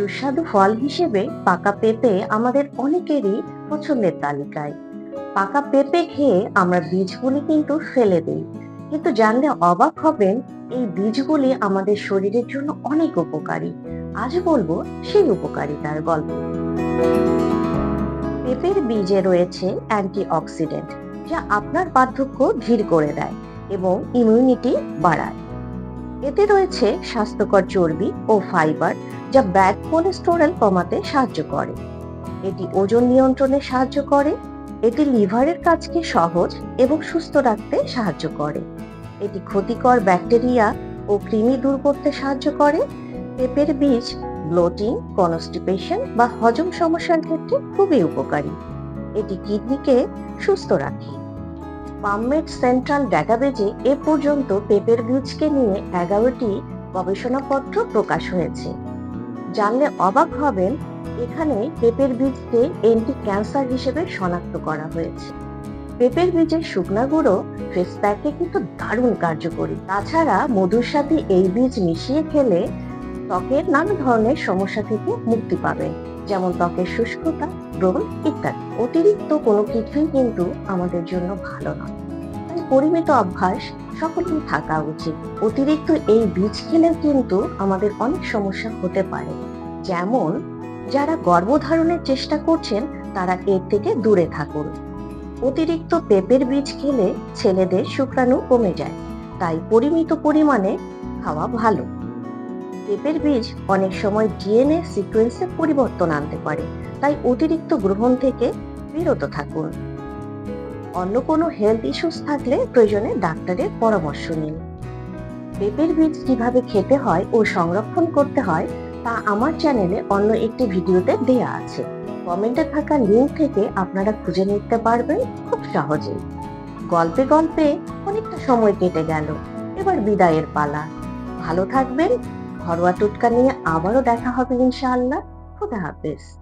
সুস্বাদু ফল হিসেবে পাকা পেঁপে আমাদের অনেকেরই পছন্দের তালিকায়। পাকা পেঁপে খেয়ে আমরা বীজগুলি কিন্তু ফেলে দিই। কিন্তু জানলে অবাক হবেন, এই বীজগুলি আমাদের শরীরের জন্য অনেক উপকারী। আজ বলব সেই উপকারিতার গল্প। পেঁপের বীজে রয়েছে অ্যান্টিঅক্সিডেন্ট, যা আপনার বার্ধক্য ধীর করে দেয় এবং ইমিউনিটি বাড়ায়। এতে রয়েছে স্বাস্থ্যকর চর্বি ও ফাইবার, যা ব্যাড কোলেস্টেরল কমাতে সাহায্য করে। এটি ওজন নিয়ন্ত্রণে সাহায্য করে, এটি লিভারের কাজকে সহজ এবং সুস্থ রাখতে সাহায্য করে। এটি ক্ষতিকর ব্যাকটেরিয়া ও কৃমি দূর করতে সাহায্য করে। পেঁপের বীজ ব্লোটিং কনস্টিপেশন বা হজম সমস্যার ক্ষেত্রে খুবই উপকারী। এটি কিডনিকে সুস্থ রাখে। পামমেড সেন্ট্রাল ডাটাবেজে এ পর্যন্ত পেপের বীজকে নিয়ে এগারোটি গবেষণাপত্র প্রকাশ হয়েছে। জানলে অবাক হবেন, এখানে পেপের বীজকে এন্টি ক্যান্সার হিসেবে শনাক্ত করা হয়েছে। পেপের বীজের শুকনা গুঁড়ো, ফেস প্যাকে কিন্তু দারুণ কার্যকরী। তাছাড়া মধুর সাথে এই বীজ মিশিয়ে খেলে ত্বকের নানা ধরনের সমস্যা থেকে মুক্তি পাবেন যেমন ত্বকের শুষ্কতা ব্রণ ইত্যাদি। অতিরিক্ত কোনো কিছুই কিন্তু আমাদের জন্য ভালো নয়। তাই পরিমিত অভ্যাস, সকলেই থাকা উচিত। অতিরিক্ত এই বীজ খেলেও কিন্তু আমাদের অনেক সমস্যা হতে পারে। যেমন, যারা গর্ভধারণের চেষ্টা করছেন, তারা এর থেকে দূরে থাকুন। অতিরিক্ত পেঁপের বীজ খেলে ছেলেদের শুক্রাণু কমে যায়, তাই পরিমিত পরিমাণে খাওয়া ভালো। পেঁপের বীজ অনেক সময় ডিএনএ সিকোয়েন্সে পরিবর্তন আনতে পারে, তাই অতিরিক্ত গ্রহণ থেকে বিরত থাকুন। অন্য কোনো হেলথ ইস্যুস থাকলে প্রয়োজনে ডাক্তারের পরামর্শ নিন। পেঁপের বীজ কীভাবে খেতে হয় ও সংরক্ষণ করতে হয় তা আমার চ্যানেলে অন্য একটি ভিডিওতে দেয়া আছে। কমেন্টে থাকা লিঙ্ক থেকে আপনারা খুঁজে নিতে পারবেন খুব সহজেই। গল্পে গল্পে অনেকটা সময় কেটে গেল, এবার বিদায়ের পালা। ভালো থাকবেন, ঘরোয়া টুটকা নিয়ে আবারও দেখা হবে ইনশাআল্লাহ। খুদা হাফেজ।